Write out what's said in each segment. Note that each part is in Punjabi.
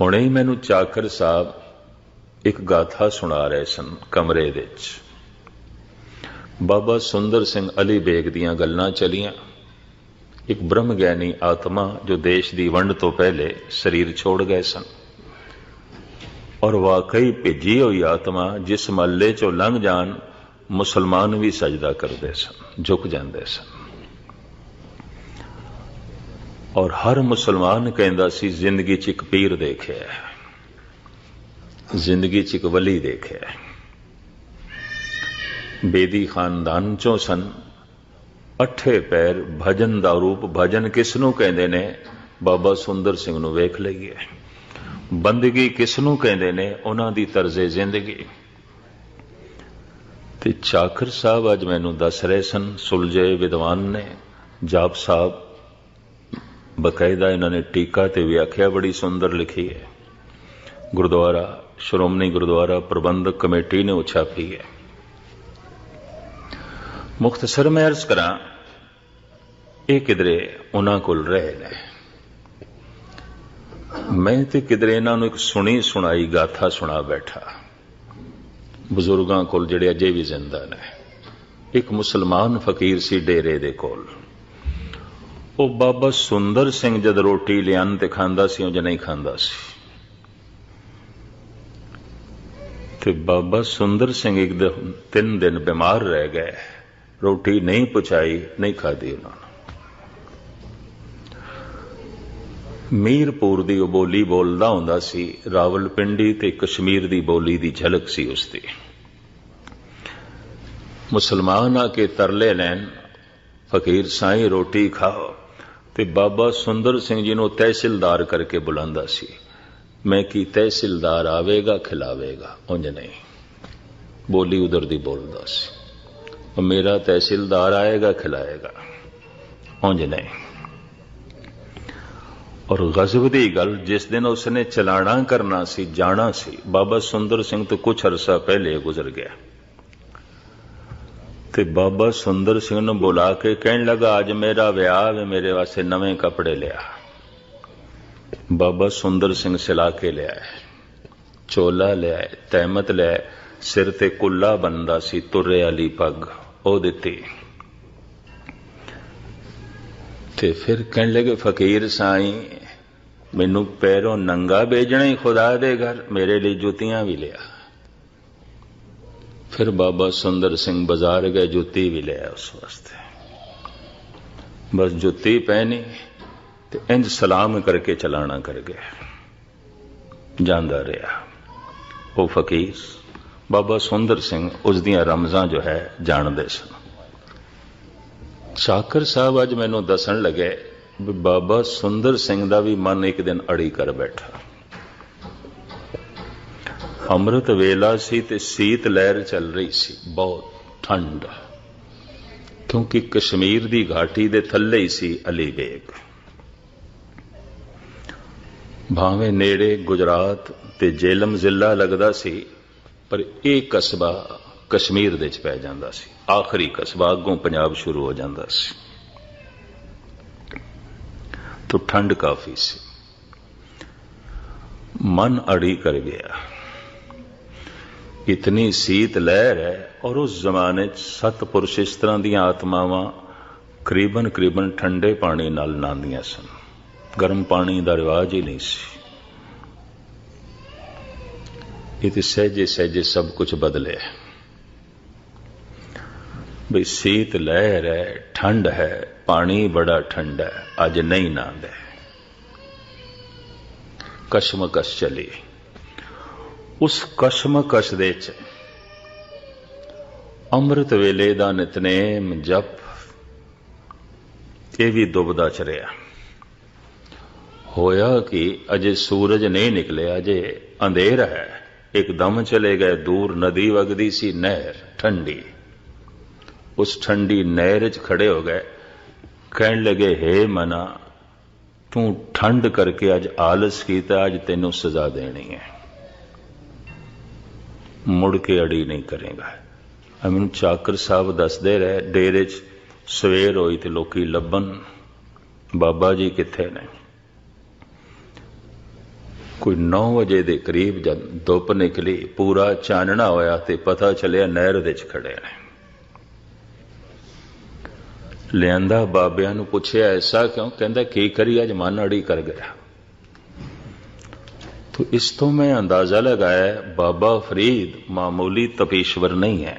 ਹੁਣੇ ਹੀ ਮੈਨੂੰ ਚਾਕਰ ਸਾਹਿਬ ਇੱਕ ਗਾਥਾ ਸੁਣਾ ਰਹੇ ਸਨ ਕਮਰੇ ਵਿੱਚ। ਬਾਬਾ ਸੁੰਦਰ ਸਿੰਘ ਅਲੀ ਬੇਗ ਦੀਆਂ ਗੱਲਾਂ ਚਲੀਆਂ। ਇੱਕ ਬ੍ਰਹਮ ਗਿਆਨੀ ਆਤਮਾ ਜੋ ਦੇਸ਼ ਦੀ ਵੰਡ ਤੋਂ ਪਹਿਲੇ ਸਰੀਰ ਛੋੜ ਗਏ ਸਨ। ਔਰ ਵਾਕਈ ਭਿੱਜੀ ਹੋਈ ਆਤਮਾ ਜਿਸ ਮਹੱਲੇ ਚੋਂ ਲੰਘ ਜਾਣ ਮੁਸਲਮਾਨ ਵੀ ਸਜਦਾ ਕਰਦੇ ਸਨ, ਝੁਕ ਜਾਂਦੇ ਸਨ। ਔਰ ਹਰ ਮੁਸਲਮਾਨ ਕਹਿੰਦਾ ਸੀ, ਜ਼ਿੰਦਗੀ 'ਚ ਇੱਕ ਪੀਰ ਦੇਖਿਆ ਜ਼ਿੰਦਗੀ 'ਚ ਇੱਕ ਵਲੀ ਦੇਖਿਆ ਬੇਦੀ ਖਾਨਦਾਨ ਚੋਂ ਸਨ। ਅੱਠੇ ਪੈਰ ਭਜਨ ਦਾ ਰੂਪ, ਭਜਨ ਕਿਸ ਨੂੰ ਕਹਿੰਦੇ ਨੇ? ਬਾਬਾ ਸੁੰਦਰ ਸਿੰਘ ਨੂੰ ਵੇਖ ਲਈਏ। ਬੰਦਗੀ ਕਿਸ ਨੂੰ ਕਹਿੰਦੇ ਨੇ? ਉਹਨਾਂ ਦੀ ਤਰਜ਼ੇ ਜ਼ਿੰਦਗੀ। ਤੇ ਚਾਕਰ ਸਾਹਿਬ ਅੱਜ ਮੈਨੂੰ ਦੱਸ ਰਹੇ ਸਨ, ਸੁਲਝੇ ਵਿਦਵਾਨ ਨੇ, ਜਾਪ ਸਾਹਿਬ ਬਕਾਇਦਾ ਇਹਨਾਂ ਨੇ ਟੀਕਾ ਤੇ ਵਿਆਖਿਆ ਬੜੀ ਸੁੰਦਰ ਲਿਖੀ ਹੈ। ਗੁਰਦੁਆਰਾ, ਸ਼੍ਰੋਮਣੀ ਗੁਰਦੁਆਰਾ ਪ੍ਰਬੰਧਕ ਕਮੇਟੀ ਨੇ ਉਹ ਛਾਪੀ ਹੈ। ਮੁਖਤਸਰ ਮੈਂ ਅਰਜ਼ ਕਰਾਂ, ਇਹ ਕਿਧਰੇ ਉਹਨਾਂ ਕੋਲ ਰਹੇ ਨੇ। ਮੈਂ ਤੇ ਕਿਧਰੇ ਇਹਨਾਂ ਨੂੰ ਇੱਕ ਸੁਣੀ ਸੁਣਾਈ ਗਾਥਾ ਸੁਣਾ ਬੈਠਾ। ਬਜ਼ੁਰਗਾਂ ਕੋਲ ਜਿਹੜੇ ਅਜੇ ਵੀ ਜ਼ਿੰਦਾ ਨੇ। ਇੱਕ ਮੁਸਲਮਾਨ ਫਕੀਰ ਸੀ ਡੇਰੇ ਦੇ ਕੋਲ। ਉਹ ਬਾਬਾ ਸੁੰਦਰ ਸਿੰਘ ਜਦ ਰੋਟੀ ਲਿਆਨ ਤੇ ਖਾਂਦਾ ਸੀ, ਉਹ ਨਹੀਂ ਖਾਂਦਾ ਸੀ। ਤੇ ਬਾਬਾ ਸੁੰਦਰ ਸਿੰਘ ਇੱਕ ਦਿਨ, ਤਿੰਨ ਦਿਨ ਬਿਮਾਰ ਰਹਿ ਗਏ ਰੋਟੀ ਨਹੀਂ ਪਚਾਈ ਨਹੀਂ ਖਾਦੀ ਉਹਨਾਂ ਨੇ। ਮੀਰਪੁਰ ਦੀ ਉਹ ਬੋਲੀ ਬੋਲਦਾ ਹੁੰਦਾ ਸੀ, ਰਾਵਲਪਿੰਡੀ ਤੇ ਕਸ਼ਮੀਰ ਦੀ ਬੋਲੀ ਦੀ ਝਲਕ ਸੀ ਉਸ ਦੀ। ਮੁਸਲਮਾਨ ਆ ਕੇ ਤਰਲੇ ਲੈਣ, ਫਕੀਰ ਸਾਈਂ ਰੋਟੀ ਖਾਓ। ਤੇ ਬਾਬਾ ਸੁੰਦਰ ਸਿੰਘ ਜੀ ਨੂੰ ਤਹਿਸੀਲਦਾਰ ਕਰਕੇ ਬੁਲਾਉਂਦਾ ਸੀ। ਮੈਂ ਕੀ ਤਹਿਸੀਲਦਾਰ ਆਵੇਗਾ, ਖਿਲਾਵੇਗਾ? ਉਂਝ ਨਹੀਂ। ਬੋਲੀ ਉਧਰ ਦੀ ਬੋਲਦਾ ਸੀ। ਮੇਰਾ ਤਹਿਸੀਲਦਾਰ ਆਏਗਾ, ਖਿਲਾਏਗਾ? ਉਂਝ ਨਹੀਂ। ਔਰ ਗਜ਼ਬ ਦੀ ਗੱਲ, ਜਿਸ ਦਿਨ ਉਸਨੇ ਚਲਾਣਾ ਕਰਨਾ ਸੀ, ਜਾਣਾ ਸੀ, ਬਾਬਾ ਸੁੰਦਰ ਸਿੰਘ ਤੋਂ ਕੁਝ ਅਰਸਾ ਪਹਿਲੇ ਗੁਜ਼ਰ ਗਿਆ। ਤੇ ਬਾਬਾ ਸੁੰਦਰ ਸਿੰਘ ਨੂੰ ਬੁਲਾ ਕੇ ਕਹਿਣ ਲੱਗਾ, ਅੱਜ ਮੇਰਾ ਵਿਆਹ ਹੈ ਮੇਰੇ ਵਾਸਤੇ ਨਵੇਂ ਕੱਪੜੇ ਲਿਆ। ਬਾਬਾ ਸੁੰਦਰ ਸਿੰਘ ਸਿਲਾ ਕੇ ਲਿਆ ਚੋਲਾ ਲਿਆ ਤਹਿਮਤ ਲਿਆ ਸਿਰ ਤੇ ਕੁੱਲਾ ਬੰਦਾ ਸੀ, ਤੁਰੇ ਵਾਲੀ ਪੱਗ ਉਹ ਦਿੱਤੀ। ਤੇ ਫਿਰ ਕਹਿਣ ਲੱਗੇ, ਫਕੀਰ ਸਾਈਂ, ਮੈਨੂੰ ਪੈਰੋਂ ਨੰਗਾ ਭੇਜਣਾ ਹੀ ਖੁਦਾ ਦੇ ਘਰ, ਮੇਰੇ ਲਈ ਜੁੱਤੀਆਂ ਵੀ ਲਿਆ। ਫਿਰ ਬਾਬਾ ਸੁੰਦਰ ਸਿੰਘ ਬਾਜ਼ਾਰ ਗਏ, ਜੁੱਤੀ ਵੀ ਲਿਆ ਉਸ ਵਾਸਤੇ। ਬਸ ਜੁੱਤੀ ਪਹਿਨੀ ਤੇ ਇੰਜ ਸਲਾਮ ਕਰਕੇ ਚਲਾਣਾ ਕਰ ਗਿਆ। ਜਾਂਦਾ ਰਿਹਾ। ਉਹ ਫਕੀਰ, ਬਾਬਾ ਸੁੰਦਰ ਸਿੰਘ ਉਸ ਦੀਆਂ ਰਮਜ਼ਾਂ ਜੋ ਹੈ ਜਾਣਦੇ ਸਨ। ਸ਼ਾਕਰ ਸਾਹਿਬ ਅੱਜ ਮੈਨੂੰ ਦੱਸਣ ਲੱਗੇ ਵੀ ਬਾਬਾ ਸੁੰਦਰ ਸਿੰਘ ਦਾ ਵੀ ਮਨ ਇੱਕ ਦਿਨ ਅੜੀ ਕਰ ਬੈਠਾ। ਅੰਮ੍ਰਿਤ ਵੇਲਾ ਸੀ ਤੇ ਸੀਤ ਲਹਿਰ ਚੱਲ ਰਹੀ ਸੀ, ਬਹੁਤ ਠੰਡ। ਕਿਉਂਕਿ ਕਸ਼ਮੀਰ ਦੀ ਘਾਟੀ ਦੇ ਥੱਲੇ ਹੀ ਸੀ ਅਲੀ ਬੇਗ ਭਾਵੇਂ ਨੇੜੇ ਗੁਜਰਾਤ ਤੇ ਜੇਲਮ ਜ਼ਿਲ੍ਹਾ ਲੱਗਦਾ ਸੀ, ਪਰ ਇਹ ਕਸਬਾ ਕਸ਼ਮੀਰ ਦੇ ਵਿੱਚ ਪੈ ਜਾਂਦਾ ਸੀ। ਆਖਰੀ ਕਸਬਾ ਅੱਗੋਂ ਪੰਜਾਬ ਸ਼ੁਰੂ ਹੋ ਜਾਂਦਾ ਸੀ। ਤੋਂ ਠੰਡ ਕਾਫੀ ਸੀ। ਮਨ ਅੜੀ ਕਰ ਗਿਆ। ਇਤਨੀ ਸੀਤ ਲਹਿਰ ਹੈ ਔਰ ਉਸ ਜ਼ਮਾਨੇ 'ਚ ਸਤਪੁਰਸ਼ ਇਸ ਤਰ੍ਹਾਂ ਦੀਆਂ ਆਤਮਾਵਾਂ ਕਰੀਬਨ ਕਰੀਬਨ ਠੰਡੇ ਪਾਣੀ ਨਾਲ ਨਾਂਦੀਆਂ ਸਨ। ਗਰਮ ਪਾਣੀ ਦਾ ਰਿਵਾਜ ਹੀ ਨਹੀਂ ਸੀ। ਇਹ ਤੇ ਸਹਿਜੇ ਸਹਿਜੇ ਸਭ ਕੁਝ ਬਦਲਿਆ ਬਈ ਸੀਤ ਲਹਿਰ ਹੈ, ਠੰਡ ਹੈ, ਪਾਣੀ ਬੜਾ ਠੰਡਾ ਹੈ, ਅੱਜ ਨਹੀਂ ਨਾਂਦਾ। ਕਸ਼ਮਕਸ਼ ਚਲੀ। ਉਸ ਕਸ਼ਮਕਸ਼ ਦੇ ਚ ਅੰਮ੍ਰਿਤ ਵੇਲੇ ਦਾ ਨਿਤਨੇਮ ਜਪ, ਇਹ ਵੀ ਦੁਬਦਾ ਚ ਰਿਹਾ ਹੋਇਆ ਕਿ ਅਜੇ ਸੂਰਜ ਨਹੀਂ ਨਿਕਲਿਆ, ਅਜੇ ਅੰਧੇਰ ਹੈ। ਇੱਕਦਮ ਚਲੇ ਗਏ ਦੂਰ, ਨਦੀ ਵਗਦੀ ਸੀ, ਨਹਿਰ ਠੰਡੀ। ਉਸ ਠੰਡੀ ਨਹਿਰ 'ਚ ਖੜੇ ਹੋ ਗਏ। ਕਹਿਣ ਲੱਗੇ, ਹੇ ਮਨਾ, ਤੂੰ ਠੰਡ ਕਰਕੇ ਅੱਜ ਆਲਸ ਕੀਤਾ, ਅੱਜ ਤੈਨੂੰ ਸਜ਼ਾ ਦੇਣੀ ਹੈ। ਮੁੜ ਕੇ ਅੜੀ ਨਹੀਂ ਕਰੇਗਾ। ਮੈਨੂੰ ਚਾਕਰ ਸਾਹਿਬ ਦੱਸਦੇ ਰਹੇ, ਡੇਰੇ 'ਚ ਸਵੇਰ ਹੋਈ ਤੇ ਲੋਕੀ ਲੱਭਣ, ਬਾਬਾ ਜੀ ਕਿੱਥੇ ਨੇ? ਕੋਈ 9 ਵਜੇ ਦੇ ਕਰੀਬ ਜਦ ਧੁੱਪ ਨਿਕਲੀ, ਪੂਰਾ ਚਾਨਣਾ ਹੋਇਆ ਤੇ ਪਤਾ ਚੱਲਿਆ ਨਹਿਰ ਦੇ ਚ ਖੜੇ ਨੇ। ਲਿਆਂਦਾ ਬਾਬਿਆਂ ਨੂੰ ਪੁੱਛਿਆ, ਐਸਾ ਕਿਉਂ? ਕਹਿੰਦਾ, ਕੀ ਕਰੀ? ਅੱਜ ਮਨ ਅੜੀ ਕਰ ਗਿਆ। तो इस तो मैं अंदाजा लगाया बाबा फरीद मामूली तपीश्वर नहीं है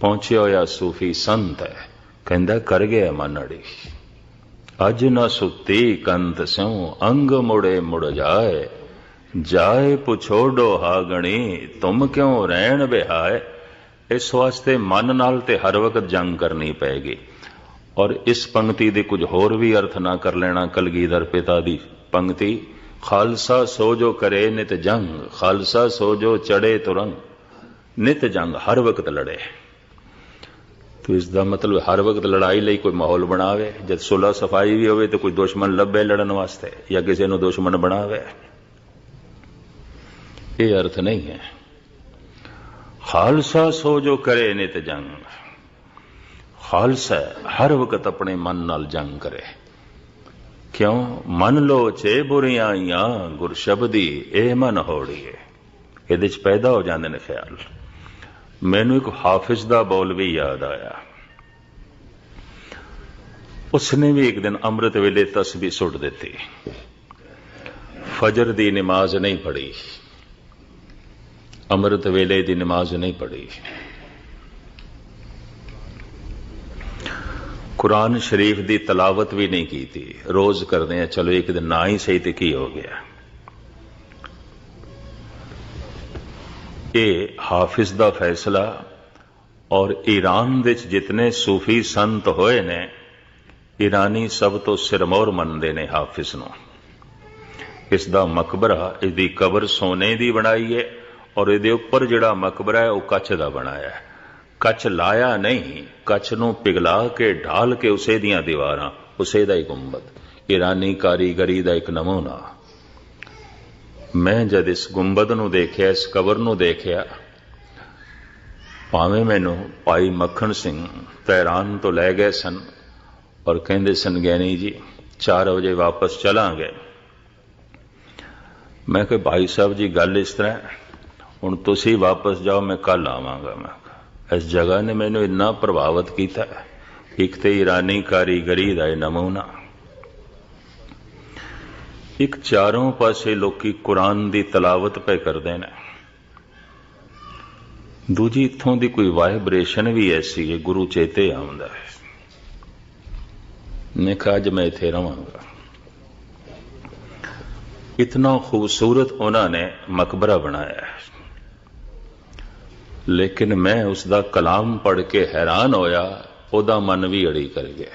ਪਹੁੰਚਿਆ ਹੋਇਆ ਸੂਫੀ ਸੰਤ ਹੈ ਕਹਿੰਦਾ ਕਰ ਗਿਆ ਮਨ ਅੜੀ ਅਜ ਨਾ ਸੁਤੀ ਕੰਤ ਸਿਉ ਅੰਗ ਮੁੜੇ ਮੁੜ ਜਾਏ ਜਾਏ ਪੁਛੋੜੋ ਹਾਗਣੀ ਤੁਮ ਕਿਉਂ ਰਹਿਣ ਬਿਹਾਏ ਇਸ ਵਾਸਤੇ ਮਨ ਨਾਲ ਤੇ ਹਰ ਵਕਤ ਜੰਗ ਕਰਨੀ ਪਏਗੀ ਔਰ ਇਸ ਪੰਕਤੀ ਦੇ ਕੁਝ ਹੋਰ ਵੀ ਅਰਥ ਨਾ ਕਰ ਲੈਣਾ ਕਲਗੀਧਰ ਪਿਤਾ ਦੀ ਪੰਕਤੀ ਖਾਲਸਾ ਸੋ ਜੋ ਕਰੇ ਨਿਤ ਜੰਗ, ਖਾਲਸਾ ਸੋ ਜੋ ਚੜੇ ਤੁਰੰਗ ਨਿਤ ਜੰਗ ਹਰ ਵਕਤ ਲੜੇ। ਤੋ ਇਸ ਦਾ ਮਤਲਬ ਹਰ ਵਕਤ ਲੜਾਈ ਲਈ ਕੋਈ ਮਾਹੌਲ ਬਣਾਵੇ, ਜਦ ਸੁਲਾ ਸਫ਼ਾਈ ਵੀ ਹੋਵੇ ਤਾਂ ਕੋਈ ਦੁਸ਼ਮਣ ਲੱਭੇ ਲੜਨ ਵਾਸਤੇ ਜਾਂ ਕਿਸੇ ਨੂੰ ਦੁਸ਼ਮਣ ਬਣਾਵੇ। ਇਹ ਅਰਥ ਨਹੀਂ ਹੈ। ਖਾਲਸਾ ਸੋ ਜੋ ਕਰੇ ਨਿਤ ਜੰਗ, ਖਾਲਸਾ ਹਰ ਵਕਤ ਆਪਣੇ ਮਨ ਨਾਲ ਜੰਗ ਕਰੇ। ਕਿਉਂ? ਮਨ ਲੋ ਚੇ ਬੁਰੀਆਂ ਆਈਆਂ ਇਹ ਮਨ ਹੋੜੀਏ ਇਹਦੇ ਚ ਪੈਦਾ ਹੋ ਜਾਂਦੇ ਨੇ ਖਿਆਲ। ਮੈਨੂੰ ਇੱਕ ਹਾਫਿਜ਼ ਦਾ ਬੋਲ ਵੀ ਯਾਦ ਆਇਆ। ਉਸਨੇ ਵੀ ਇੱਕ ਦਿਨ ਅੰਮ੍ਰਿਤ ਵੇਲੇ ਤਸਬੀਹ ਸੁੱਟ ਦਿੱਤੀ। ਫਜਰ ਦੀ ਨਮਾਜ਼ ਨਹੀਂ ਪੜ੍ਹੀ। ਅੰਮ੍ਰਿਤ ਵੇਲੇ ਦੀ ਨਮਾਜ਼ ਨਹੀਂ ਪੜ੍ਹੀ। ਕੁਰਾਨ ਸ਼ਰੀਫ ਦੀ ਤਲਾਵਤ ਵੀ ਨਹੀਂ ਕੀਤੀ। ਰੋਜ਼ ਕਰਦੇ ਆ, ਚਲੋ ਇੱਕ ਦਿਨ ਨਾ ਹੀ ਸਹੀ ਤੇ ਕੀ ਹੋ ਗਿਆ? ਇਹ ਹਾਫਿਜ਼ ਦਾ ਫੈਸਲਾ ਔਰ ਈਰਾਨ ਵਿੱਚ ਜਿਤਨੇ ਸੂਫੀ ਸੰਤ ਹੋਏ ਨੇ, ਈਰਾਨੀ ਸਭ ਤੋਂ ਸਿਰਮੌਰ ਮੰਨਦੇ ਨੇ ਹਾਫਿਜ਼ ਨੂੰ। ਇਸ ਦਾ ਮਕਬਰਾ ਇਸ ਦੀ ਕਬਰ ਸੋਨੇ ਦੀ ਬਣਾਈ ਹੈ ਔਰ ਇਹਦੇ ਉੱਪਰ ਜਿਹੜਾ ਮਕਬਰਾ ਹੈ, ਉਹ ਕੱਚ ਦਾ ਬਣਾਇਆ ਹੈ। ਕੱਚ ਲਾਇਆ ਨਹੀਂ, ਕਛ ਨੂੰ ਪਿਘਲਾ ਕੇ ਢਾਲ ਕੇ ਉਸੇ ਦੀਆਂ ਦੀਵਾਰਾਂ, ਉਸੇ ਦਾ ਹੀ ਗੁੰਬਦ। ਈਰਾਨੀ ਕਾਰੀਗਰੀ ਦਾ ਇੱਕ ਨਮੂਨਾ। ਮੈਂ ਜਦ ਇਸ ਗੁੰਬਦ ਨੂੰ ਦੇਖਿਆ, ਇਸ ਕਬਰ ਨੂੰ ਦੇਖਿਆ, ਭਾਵੇਂ ਮੈਨੂੰ ਭਾਈ ਮੱਖਣ ਸਿੰਘ ਤਹਿਰਾਨ ਤੋਂ ਲੈ ਗਏ ਸਨ ਔਰ ਕਹਿੰਦੇ ਸਨ, ਗਿਆਨੀ ਜੀ 4 ਵਜੇ ਵਾਪਸ ਚਲਾਂਗੇ। ਮੈਂ ਕਿਹਾ, ਭਾਈ ਸਾਹਿਬ ਜੀ, ਗੱਲ ਇਸ ਤਰ੍ਹਾਂ ਹੁਣ ਤੁਸੀਂ ਵਾਪਸ ਜਾਓ, ਮੈਂ ਕੱਲ ਆਵਾਂਗਾ, ਮੈਂ ਇਸ ਜਗ੍ਹਾ ਨੇ ਮੈਨੂੰ ਇੰਨਾ ਪ੍ਰਭਾਵਿਤ ਕੀਤਾ। ਇੱਕ ਤੇ ਈਰਾਨੀ ਕਾਰੀਗਰੀ ਦਾ ਇਹ ਨਮੂਨਾ। ਇੱਕ ਚਾਰੋਂ ਪਾਸੇ ਲੋਕੀ ਕੁਰਾਨ ਦੀ ਤਲਾਵਤ ਪੈ ਕਰਦੇ ਨੇ। ਦੂਜੀ ਇਥੋਂ ਦੀ ਕੋਈ ਵਾਈਬ੍ਰੇਸ਼ਨ ਵੀ ਐਸੀ ਹੈ, ਗੁਰੂ ਚੇਤੇ ਆਉਂਦਾ ਹੈ। ਮੈਂ ਕਿਹਾ, ਅੱਜ ਮੈਂ ਇੱਥੇ ਰਵਾਂਗਾ। ਇਤਨਾ ਖੂਬਸੂਰਤ ਉਹਨਾਂ ਨੇ ਮਕਬਰਾ ਬਣਾਇਆ ਹੈ। ਲੇਕਿਨ ਮੈਂ ਉਸ ਦਾ ਕਲਾਮ ਪੜ੍ਹ ਕੇ ਹੈਰਾਨ ਹੋਇਆ, ਉਹਦਾ ਮਨ ਵੀ ਅੜੀ ਕਰ ਗਿਆ।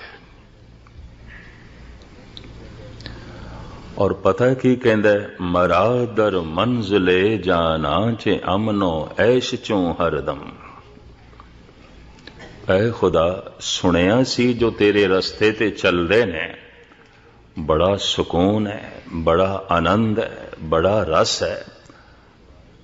ਔਰ ਪਤਾ ਕੀ ਕਹਿੰਦਾ ਮਰਾਦਰ ਮੰਜ਼ਲੇ ਜਾਣਾ ਚ ਅਮਨੋ ਐਸ਼ ਚੋਂ ਹਰਦਮ ਐ ਖੁਦਾ, ਸੁਣਿਆ ਸੀ ਜੋ ਤੇਰੇ ਰਸਤੇ ਤੇ ਚੱਲਦੇ ਨੇ? ਬੜਾ ਸਕੂਨ ਹੈ, ਬੜਾ ਆਨੰਦ ਹੈ, ਬੜਾ ਰਸ ਹੈ।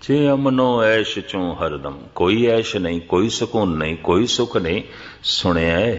ਚੇ ਅਮਨੋ ਐਸ਼ ਚੋਂ ਹਰਦਮ, ਕੋਈ ਐਸ਼ ਨਹੀਂ, ਕੋਈ ਸਕੂਨ ਨਹੀਂ, ਕੋਈ ਸੁਖ ਨਹੀਂ, ਸੁਣਿਆ